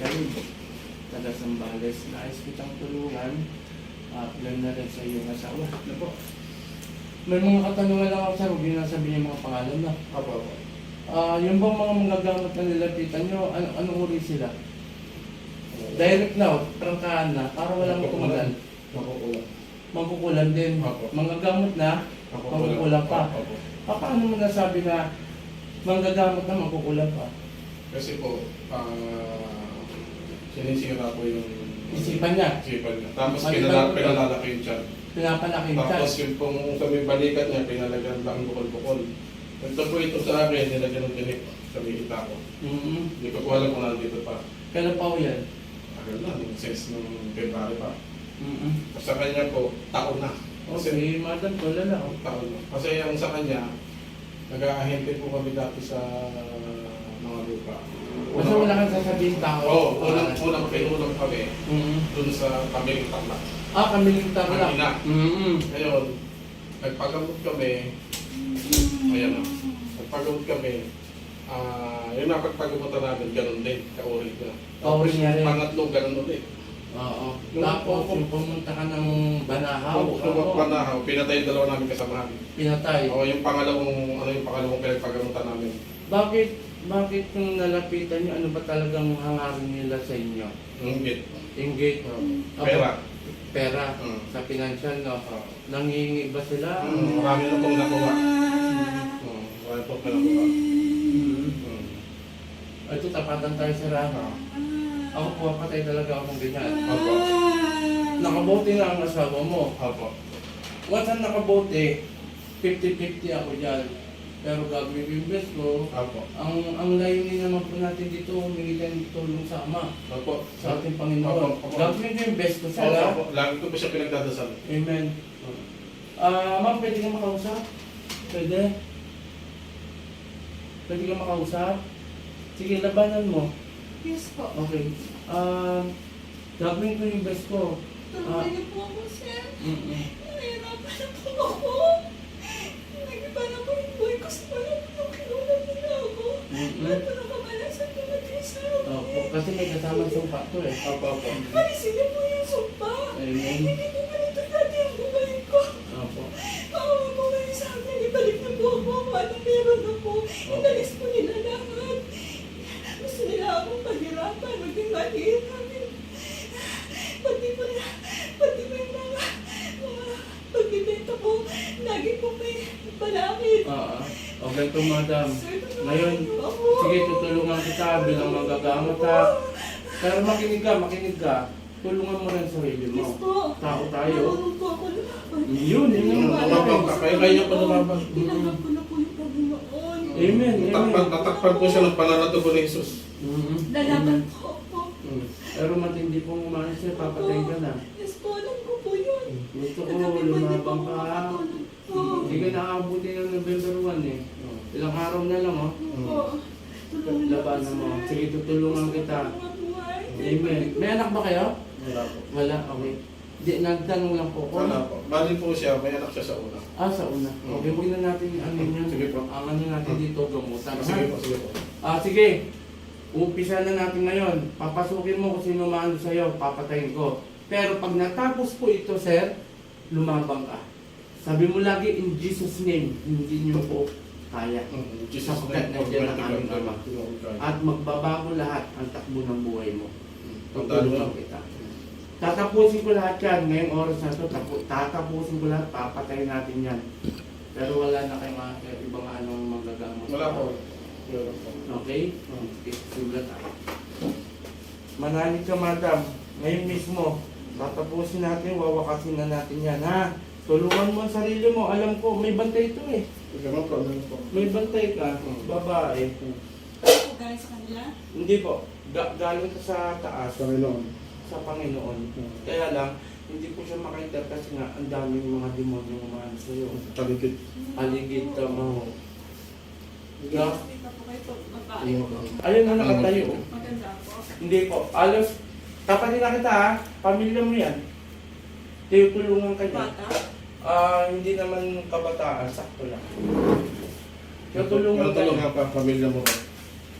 kayo. Taga Sambales. Nais kitang tulungan. At uh, na rin sa iyong asawa. Ano po? May mga katanungan lang ako huwag niyo na sabihin yung mga pangalan na. Apo, apo. Ah, yung bang mga magagamit na nilapitan nyo, ano, anong uri sila? Direct na, prangkahan na, para walang kumagal. Makukulang. Magkukulan din. Opo. Mga gamot na, Makukulang pa. Apo. pa, paano mo nasabi na manggagamot na magkukulan pa? Kasi po, ah, sinisira po yung Isipan niya, isipan niya. Tapos Maliban pinala, po. pinalalaki yung tiyan. pinapalaki Tapos ka. yung pong sa may balikat niya, pinalagyan lang bukol-bukol. Ito po ito sa akin, nilagyan ng tinik sa may ita ko. Mm-hmm. Hindi ko po alam kung nandito pa. Kailan pa ho yan? Agad na, yung sense ng February pa. Mm-hmm. Sa kanya po, taon na. Kasi Okay, madam, wala na. oh. taon na. Kasi yung sa kanya, nag-aahente po kami dati sa mga lupa. Basta wala kang sasabihin tao. Oo, oh, unang, unang pinulang kami Mm-hmm. dun sa kamiling takla. Ah, kamiling tara Ang ina. Mm-hmm. Ngayon, nagpagamot kami, ayan na, nagpagamot kami, ah, yung napagpagamutan namin, ganun din, kauri ko. Kauri niya rin. Pangatlo, ganun ulit. Oo. Nung- Tapos, yung pumunta ka ng Banahaw, oo, panahaw, pinatay yung dalawa namin kasamahan. pinatay. O yung pangalawang, ano yung pangalawang pinagpagamutan namin. Bakit, bakit nung nalapitan nyo, ano ba talagang hangarin nila sa inyo? Yung git. Inggit, Uh, pera. pera, Mm. sa financial, no? Uh, Nangihingi ba sila? mm, marami na pong nakuha. Mm, marami pong nakuha. Mm. Mm. Ito, tapatan tayo sa raha. Ah, Ako pumapatay talaga akong ganyan. Opo. Nakabote na ang asawa mo. Opo. Once ang nakabote, 50-50 ako dyan. Pero gagawin ko yung best ko. Opo. Ang ang layunin naman po natin dito, humingi tayo ng tulong sa Ama, Opo. sa ating Panginoon. Opo, opo. Gagawin ko yung best ko sa lahat. opo. Lagi ko po siya pinagdadasal. Amen. Ah, ma'am, pwede ka makausap? Pwede? Pwede ka makausap? Sige, labanan mo. Yes po. Okay. Um, gagawin ko yung best ko. Tulungan niyo po ako, sir. Mm-mm. Nahirapan na po ako. Nag-iba na po yung buhay ko sa wala po nung kinulang nila Wala po nakamalas sa tumating sa Opo, kasi may kasama sumpa to eh. Opo, opo. Alisin niyo po yung sumpa. Amen. Hindi po ganito dati ang buhay ko. Opo. Maawa po kayo sa akin. Ibalik niyo po ako. Kung ano meron ako. Inalis po nila lahat. Gusto nila akong paghirapan. Maging maliit namin. Pati po na, pati po yung mga, mga pagbibenta ko. Lagi po may balakid. Ah, ah. okay to madam. Sir, tulungan Ngayon, niyo ako. sige, tutulungan kita bilang magagamot ha. Pero makinig ka, makinig ka. Tulungan mo rin ang sarili Yes mo. po. Tao tayo. Marunong po ako lumaban. Yun, yun Mm, yung Opo, opo. Kaya kaya pa lumaban. Tinanggap ko na po yung Panginoon. Amen, Natakpan, natakpan po siya ng pananatubo ni Jesus. Mhm. Lalaban po ako. Mm. Pero matindi pong umalis siya, papatayin ka na. Yes po, alam ko po yun. Gusto ko, lumabang ka. Hindi ka nakaabuti ng November 1 eh. Ilang araw na lang oh. Opo. Tulungan niyo po, Labanan mo. Sige, tutulungan ko kita. Amen. May anak ba kayo? Wala po. Wala, okay. Di, nagtanong lang po ko. Wala po. Bali po siya, may anak siya sa una. Ah, sa una. Okay, huwag na natin ano yun. Sige po. Ang ano natin dito, gamutan. ha? Sige po, sige po. Ah, sige. Umpisa na natin ngayon. Papasukin mo kung sino maano sa'yo, papatayin ko. Pero pag natapos po ito, sir, lumabang ka. Sabi mo lagi, in Jesus' name, hindi niyo po kaya. Mm, Sa pagkat nandiyan ang aming Ama. At magbabago lahat ang takbo ng buhay mo. Tutulungan kita. Tatapusin ko lahat yan. Ngayong oras na to, tapu- tatapusin ko lahat, papatayin natin yan. Pero wala na kayong mga ibang anong magagamot. Wala po. Okay? Okay, simulan tayo. Manalig ka, madam. Ngayon mismo, tatapusin natin, wawakasin na natin yan, ha? Tulungan mo ang sarili mo. Alam ko, may bantay ito eh. May bantay ka, babae. Ano po galing sa kanila? Hindi po, ga- galing ka sa taas, Panginoon. sa Panginoon. Kaya lang, hindi po siya makita kasi nga ang daming mga demonyo umano sa iyo. Talikid. Aligid ka mo. Hindi Yeah. nakita po kayo po. Babae Ayun po. po. Ayun na nakatayo. Maganda po. Hindi po. Alos, tapatin na kita ha. Pamilya mo yan. Tinutulungan ka niya. Bata. Ah, hindi naman kabataan, sakto lang. Tutulungan ka niya. Tutulungan pa, pamilya mo ba?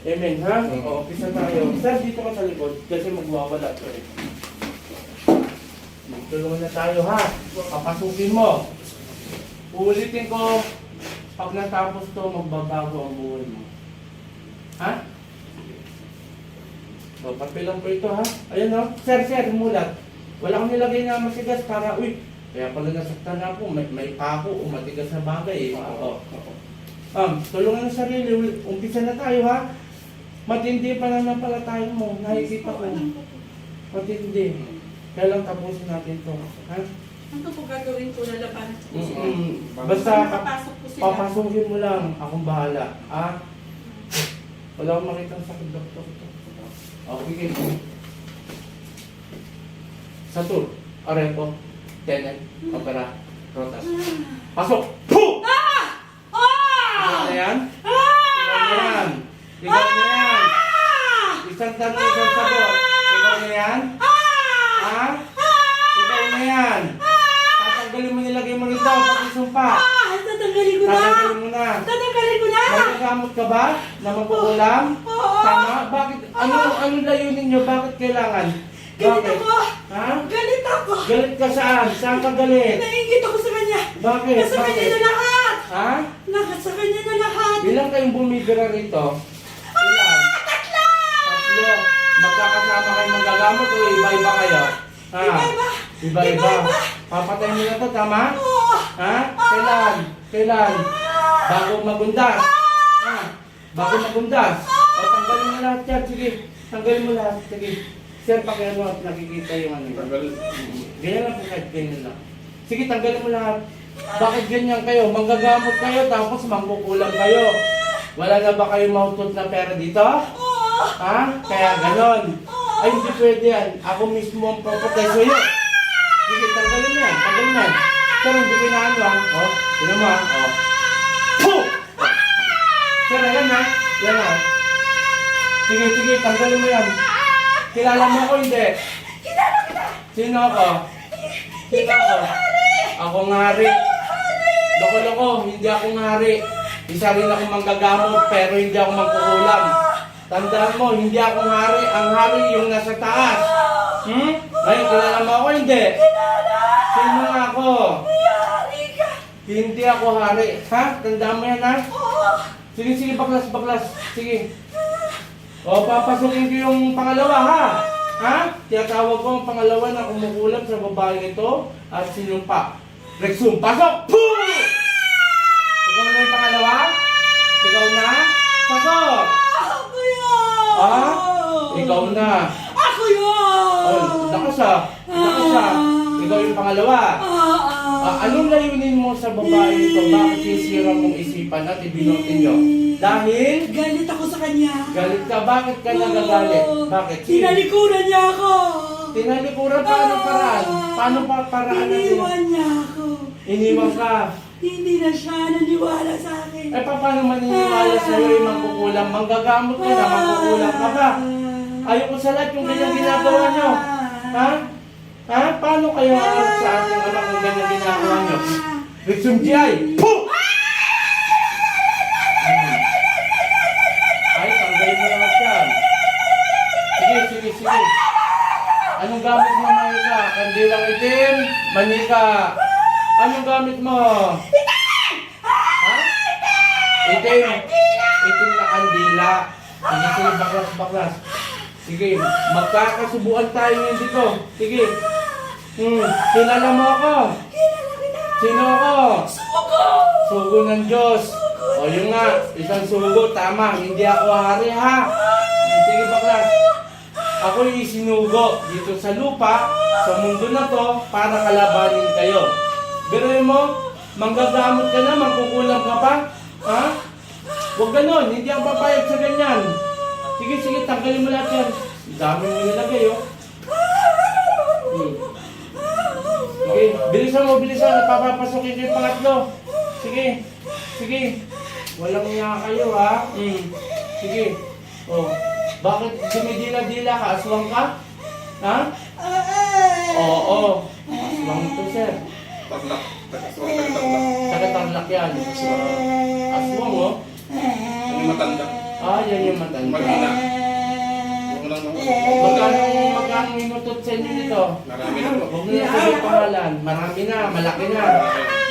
Amen, ha? O, umpisa tayo. Sir, dito ka sa likod kasi magwawala to eh. Tulungan na tayo, ha? Papasukin mo. Uulitin ko, pag natapos to, magbabago ang buhay mo. Ha? O, papel lang po ito, ha? Ayan, o. Sir, sir, mulat. Wala akong nilagay na matigas para, uy, kaya pala nasaktan na ako, may, may pako o matigas na bagay eh. Oo. Um, tulungan ng sarili, umpisa na tayo ha. Matindi pa na pala tayo mo, nakikita ko. Matindi. Kaya lang tapusin natin to. Ha? Ano po gagawin ko? Lalabanan ko sila. Mm-mm. Basta makapasok po sila. papasukin mo lang, akong bahala. Ha? Wala akong makitang sakit, doktor. Okay, okay. Sa tour, arepo, tenet, opera, rotas. Pasok! Puh! Ah! Ah! na yan? Ah! Ikaw na yan? Ikaw na yan? Ah! Isang sagot. Ikaw na yan? Ha? Ikaw na yan? Tatanggalin mo nilagay mo rito pag isumpa. Ah! Tatanggalin ko na! Tatanggalin mo na. Tatanggalin ko na! Magagamot ka ba na magkukulam? Oo! Tama? Bakit? Ano, ano layunin nyo? Bakit kailangan? Galit Bakit? ako! Ha? Galit ako! Galit ka saan? Saan ka galit? Naingit ako sa kanya! Bakit? Nasa kanya Bakit? na lahat! Ha? Nasa kanya na lahat! Ilang kayong bumibira rito? Magkakasama kayo magagamot o iba-iba kayo? Ha? Iba-iba! Iba-iba. Papatay mo na to, tama? Oo! Ha? Kailan? Kailan? Bago magundas. Ha? Bago magundas. O, tanggalin mo lahat yan. Sige. Tanggalin mo lahat. Sige. Sir, pakihan mo at nakikita yung ano. yun. Tanggal. Ganyan lang po kahit ganyan lang. Sige, tanggalin mo lahat. Bakit ganyan kayo? Manggagamot kayo tapos mangkukulang kayo. Wala na ba kayong mautot na pera dito? Ha? Kaya ganon. Ay, hindi pwede yan. Ako mismo ang proprotect sa'yo. Sige, tanggalin mo yan. Tanggalin mo yan. Sir, hindi ko inaano ah. Oh, sino mo ah. Oh. Puh! Sir, ayan ha. Yan ha. Sige, sige, tanggalin mo yan. Kilala mo ako hindi? Kilala kita! Sino ako? Sino Ikaw ako? ang hari! Ako ng hari. Loko-loko, hindi ako ng hari. Isa rin ako manggagamot pero hindi ako mangkukulam. Tandaan mo, hindi ako hari. Ang hari yung nasa taas. Hmm? Ngayon, kilala mo ako hindi? Sino nga ako? Hindi ako hari. Ha? Tandaan mo yan ha? Sige, sige, baklas, baklas. Sige. O, papasukin ko yung pangalawa ha? Ha? Tiyatawag ko ang pangalawa na kumukulam sa babae ito at sinumpa. Rexum, pasok! Puh! Ikaw na yung pangalawa? Ikaw na? Pasok! Ah? Ikaw na. Ako yun! Oh, lakas ah. Lakas ah. Ikaw yung pangalawa. Ah, Ah, anong layunin mo sa babae ito? Bakit sisira mong isipan at ibinutin nyo? Dahil Galit ako sa kanya. galit ka. Bakit ka nagagalit? Bakit? Tinalikuran niya ako. Tinalikuran paano paraan? Paano pa paraan na Iniwan niya ako. Iniwan ka. Hindi na siya naniwala sa akin. Eh pa- paano maniniwala sa'yo yung mangkukulam? Manggagamot ka na, mangkukulam ka ba? Ayoko sa lahat yung ganyan ginagawa nyo. Ha? Ha? Paano kaya sa ating anak kung ganyan ginagawa nyo? Ritsum G.I. Puh! Hmm. Ay, mo lahat yan. Sige, sige, sige. Anong gamit mo, Manika? Kandilang itim? Manika? Anong gamit mo? Ha? Itim. Itim na kandila. Sige, sige, baklas, baklas. Sige, magkakasubuan tayo ngayon dito. Sige. Hmm, kilala mo ako. Sino ako? Sugo! Sugo ng Diyos. O yun nga, isang sugo, tama. Hindi ako hari ha. Hmm, Sige, baklas. Ako yung isinugo dito sa lupa, sa mundo na to, para kalabanin kayo. Pero mo, manggagamot ka na, mangkukulam ka pa. Ha? Huwag ganon, hindi ako papayag sa ganyan. Sige, sige, tanggalin mo lahat yan. Dami mo nilagay, oh. Hmm. Sige, bilisan mo, bilisan. Napapapasukin ko yung pangatlo. Sige, sige. Walang nga kayo, ha? Hmm. Sige. Oh. Bakit dumidila-dila ka? Aswang ka? Ha? Oo, oo. Aswang to, sir. Taglak. Taga-tarlak yan. Aswang, oh. Ano matanda? Ah, yan yung matanda. Maganda. Yung. Magkano, magkano inutot sa inyo nito? Marami na po. Huwag na sabihin pangalan. Marami na, malaki na.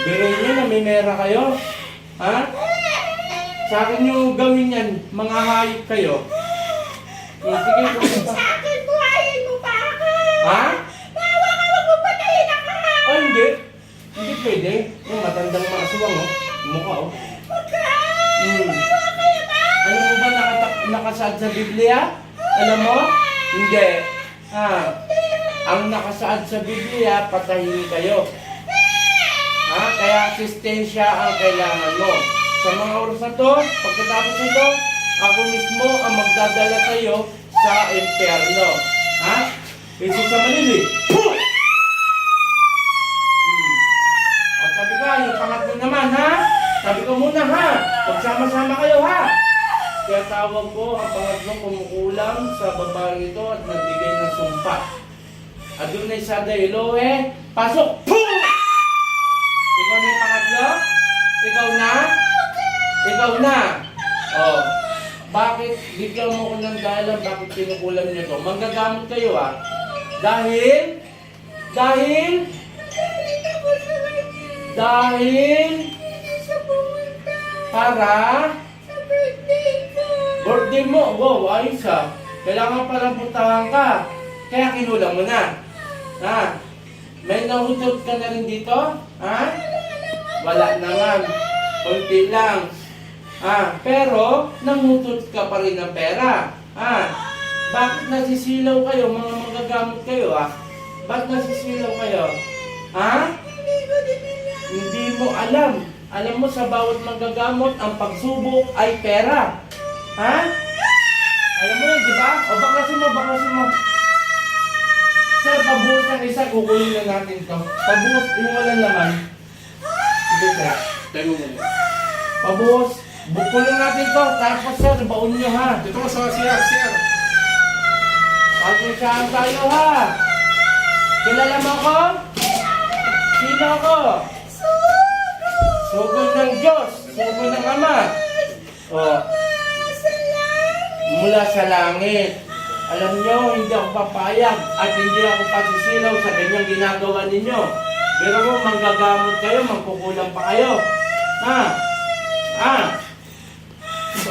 Biruin nyo na, may mera kayo. Ha? Sa akin nyo gawin yan, mga hayop kayo. Eh, sige, pumunta. Sa akin, buhayin mo pa ako! Ha? Bawa ka, wag mo patayin ako! Oh, hindi. Hindi pwede. Yung matandang mga aswang, oh. Mukha, oh. Wag ka! Hmm. Alam mo ba nakatak nakasaad sa Biblia? Alam mo? Hindi. Ha? Ang nakasaad sa Biblia, patayin kayo. Ha? Kaya asistensya ang kailangan mo. Sa mga oras na to, pagkatapos nito, ako mismo ang magdadala sa iyo sa impyerno. Ha? Isip sa malili. Puh! Hmm. O sabi ka, yung pangatlo naman, ha? Sabi ko muna, ha? Pagsama-sama kayo, ha? Kaya tawag ko ang pangatlong kumukulam sa babae ito at nagbigay ng sumpa. Adunay sa Elohe, pasok! Puh! Ikaw na yung pangatlo? Ikaw na? Ikaw na? Oh. Bakit bigyan mo ko ng dahilan bakit kinukulam niyo to? Manggagamot kayo ah. Dahil dahil dahil para birthday mo. Wow, ayos ah. Kailangan pala puntahan ka. Kaya kinulam mo na. Ha? May nahutot ka na rin dito? Ha? Wala naman. Kunti lang. Ah, pero nangutot ka pa rin ng pera. Ah, bakit nasisilaw kayo, mga magagamot kayo ah? Bakit nasisilaw kayo? Ha? Alam. Hindi mo alam. Alam mo sa bawat magagamot, ang pagsubok ay pera. Ha? Alam mo yun, di ba? O baklasin mo, baklasin mo. Sir, pabuhos ng isa, kukunin na natin to. Pabuhos, yung walang laman. Sige, sir. Tayo muna. Pabuhos. Bukulin natin to. Tapos, sir, baon nyo ha. Dito sa siya, sir. Pagkisyahan tayo ha. Kilala mo ko? Sino ako? Sugod ng Diyos. Sugod ng Ama. Oh, mula sa langit. Alam nyo, hindi ako papayag at hindi ako pasisilaw sa ganyang ginagawa ninyo. Pero kung manggagamot kayo, magkukulang pa kayo. Ha? Ha? Alimatang.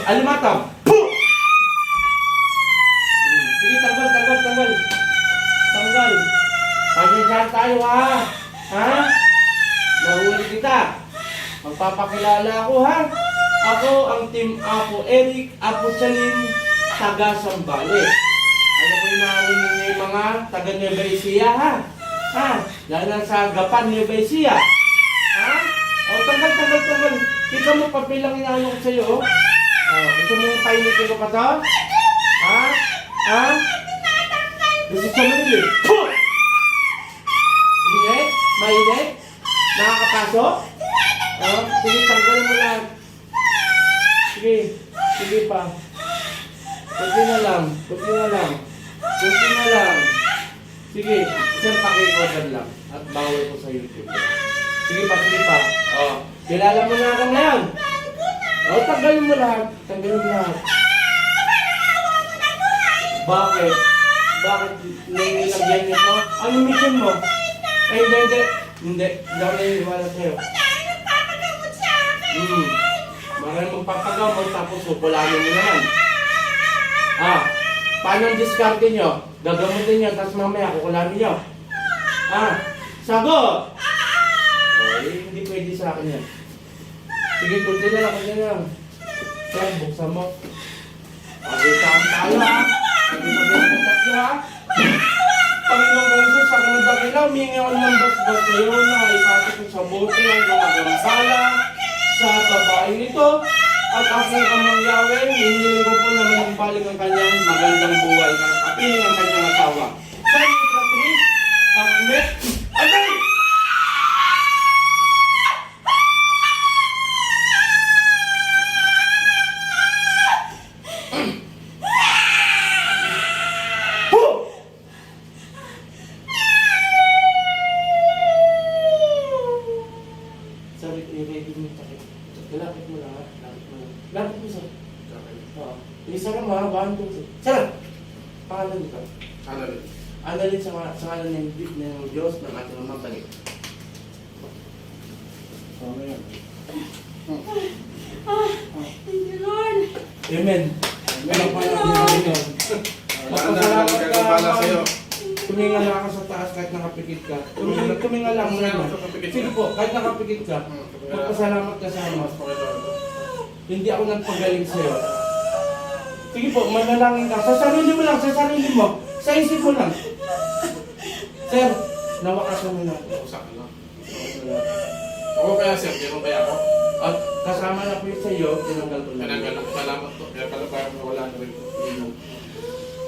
Puh! Hmm, Sige, tanggal, tanggal, tanggal. Tanggal. Pagkikahan tayo ha. Ha? Nahuli kita. Magpapakilala ako ha. Ako ang Team Apo Eric Apo Salim, taga Sambales. Ano ko inaawin ninyo yung mga taga Nueva Ecija ha? Ha? Lalo sa Gapan Nueva Ecija. Ha? O, tanggal, tanggal, tanggal. Kita mo papel lang inaano ko sa'yo. oh. Gusto mo painitin ko pa to? Ha? Ha? Gusto sa manili. Puh! Init? Mainit? Nakakapasok? Oh, sige, tanggalin mo lang. Sige, sige pa. Kunti na lang, kunti na lang. Kunti na lang. Sige, isang pakikodan lang. At bawal ko sa YouTube. Sige pa, sige pa. Oh, kilala mo na ako ngayon. Oh, tanggalin mo lahat. Tanggalin mo lahat. Bakit? Bakit nilagyan niyo to? Ano mission mo? Ay, hindi, hindi. Hindi, hindi ako naniniwala sa'yo. Hmm. Maraming magpapagamot tapos kukulamin mo naman. Ah, paano ang diskarte nyo? Gagamutin nyo, tapos mamaya kukulamin nyo. Ah, sagot! Oh, eh, hindi pwede sa akin yan. Sige, kunti na lang, kunti na lang. Sir, buksan mo. Pag-isahan tayo ha. Pag-isahan ng tatlo ha. Panginoong Jesus, ako na dakila, humingi ako ng basbas ngayon na ipasok ko sa bote ang gumagamasala sa babaeng ito. At aking amang Yahweh, hinihiling ko po naman ang balik ang kanyang magandang buhay at kapiling ang kanyang asawa. Sa iyo, Diyos ng ating mga balik. Ah, thank you, Lord. Amen. Na, wala ka sa'yo. Tuminga lang ako sa taas kahit nakapikit ka. Tuminga, tuminga lang sa kapikit Sige po, kahit nakapikit ka. Magpasalamat ka sa Ama. Hindi ako nagpagaling sa'yo. Sige po, manalangin ka. Sa sarili mo lang, sa sarili mo. Sa isip mo lang. Sir, nawakasan mo na. Usapan lang. Ako kaya sir, gano'n kaya ako? At kasama na po yung sa'yo, tinanggal ko na. Kaya ganun, salamat to. Kaya pala parang wala na rin.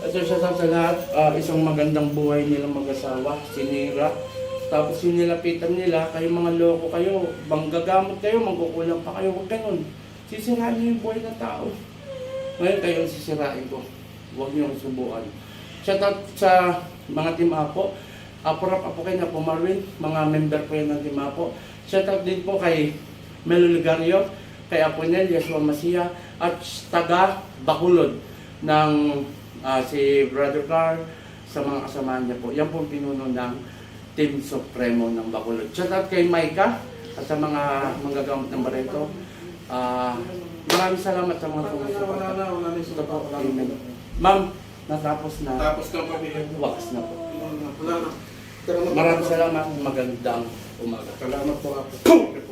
At siya sa lahat, ah, isang magandang buhay nilang mag-asawa, sinira. Tapos yung nilapitan nila, kayo mga loko kayo, banggagamot kayo, magkukulang pa kayo, huwag ganun. Sisirain niyo yung buhay ng tao. Ngayon kayo ang sisirain ko. Huwag niyo akong subukan. Shout out sa mga Team Apo. Aporap Apo kayo na po Marvin, mga member po yan ng Team Apo. Shout out din po kay Melo Ligario, kay Aponel, Yeshua Masia, at taga Bakulod ng ah, si Brother Carl sa mga kasamahan niya po. Yan po pinuno ng Team Supremo ng Bacolod. Shout out kay Maika at sa mga manggagamot ng Barreto. Ah, maraming salamat sa mga sumusuporta. wala na, wala na po, wala na. Ma'am, natapos na. Tapos na pamilya. Wax na po. Wala na. Maraming salamat. Magandang umaga. Salamat po ako.